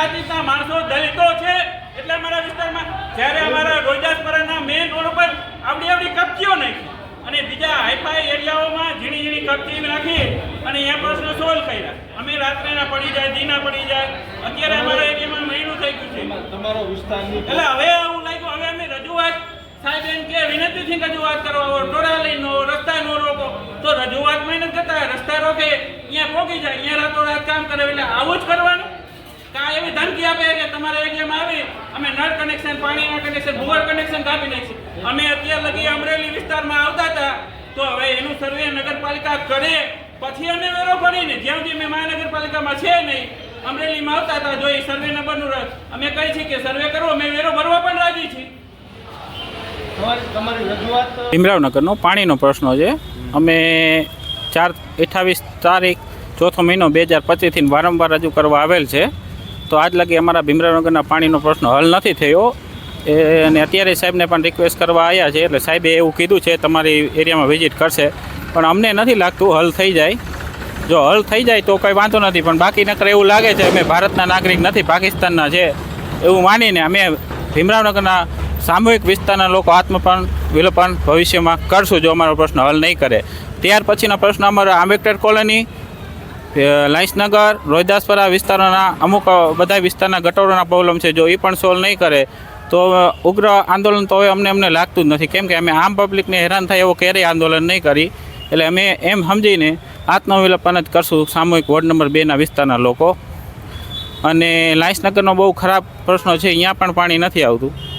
જાતિના માણસો દલિતો છે એટલે અમારા વિસ્તારમાં જ્યારે અમારા રોજાસપરાના મેઇન રોડ ઉપર આવડી આવડી કપચીઓ નાખી અને બીજા હાઈફાઈ એરિયાઓમાં ઝીણી ઝીણી કપચી નાખી અને એ પ્રશ્નો સોલ્વ કર્યા. અમે રાત્રે ના પડી જાય દી પડી જાય. અત્યારે અમારા એરિયામાં મહિનું થઈ ગયું છે. તમારો વિસ્તાર એટલે હવે આવું લાગ્યું હવે અમે રજૂઆત સાહેબ એમ કે વિનંતીથી રજૂઆત કરવા ટોળા લઈનો રસ્તા નો રોકો. તો રજૂઆત મહેનત કરતા રસ્તા રોકે અહીંયા પોગી જાય અહીંયા રાતો રાત કામ કરે એટલે આવું જ કરવા કાં એવી ધમકી આપે કે તમારા એરિયામાં આવી અમે નળ કનેક્શન પાણીના કનેક્શન ભૂગર કનેક્શન કાપી નાખીશું અમે અત્યાર લગી અમરેલી વિસ્તારમાં આવતા હતા તો હવે એનું સર્વે નગરપાલિકા કરે પછી અમે વેરો ભરીને જ્યાં સુધી અમે મહાનગરપાલિકામાં છે નહીં અમરેલીમાં આવતા હતા જો એ સર્વે નંબરનું રસ અમે કહી છીએ કે સર્વે કરો અમે વેરો ભરવા પણ રાજી છીએ. તમારી તમારી ભીમરાવનગરનો પાણીનો પ્રશ્ન છે. અમે ચાર અઠ્ઠાવીસ તારીખ ચોથો મહિનો બે હજાર પચીસથી વારંવાર રજૂ કરવા આવેલ છે. તો આજ લગી અમારા ભીમરાનગરના પાણીનો પ્રશ્ન હલ નથી થયો. અને અત્યારે સાહેબને પણ રિક્વેસ્ટ કરવા આવ્યા છે, એટલે સાહેબે એવું કીધું છે, તમારી એરિયામાં વિઝિટ કરશે. પણ અમને નથી લાગતું હલ થઈ જાય. જો હલ થઈ જાય તો કંઈ વાંધો નથી, પણ બાકી નકર એવું લાગે છે અમે ભારતના નાગરિક નથી, પાકિસ્તાનના છે. એવું માનીને અમે ભીમરાવનગરના સામૂહિક વિસ્તારના લોકો આત્મપણ વિલોપન ભવિષ્યમાં કરશું જો અમારો પ્રશ્ન હલ નહીં કરે. ત્યાર પછીનો પ્રશ્ન અમારો આંબેડકર કોલોની અ, લાઇન્સનગર રોહિદાસપરા વિસ્તારોના અમુક બધા વિસ્તારના ગટરોના પ્રોબ્લેમ છે. જો એ પણ સોલ્વ નહીં કરે તો ઉગ્ર આંદોલન તો હવે અમને અમને લાગતું જ નથી. કેમ કે અમે આમ પબ્લિકને હેરાન થાય એવો ક્યારેય આંદોલન નહીં કરી. એટલે અમે એમ સમજીને આત્મવિલોપન જ કરશું સામૂહિક વોર્ડ નંબર બેના વિસ્તારના લોકો. અને લાઇન્સનગરનો બહુ ખરાબ પ્રશ્ન છે અહીંયા પણ પાણી નથી આવતું.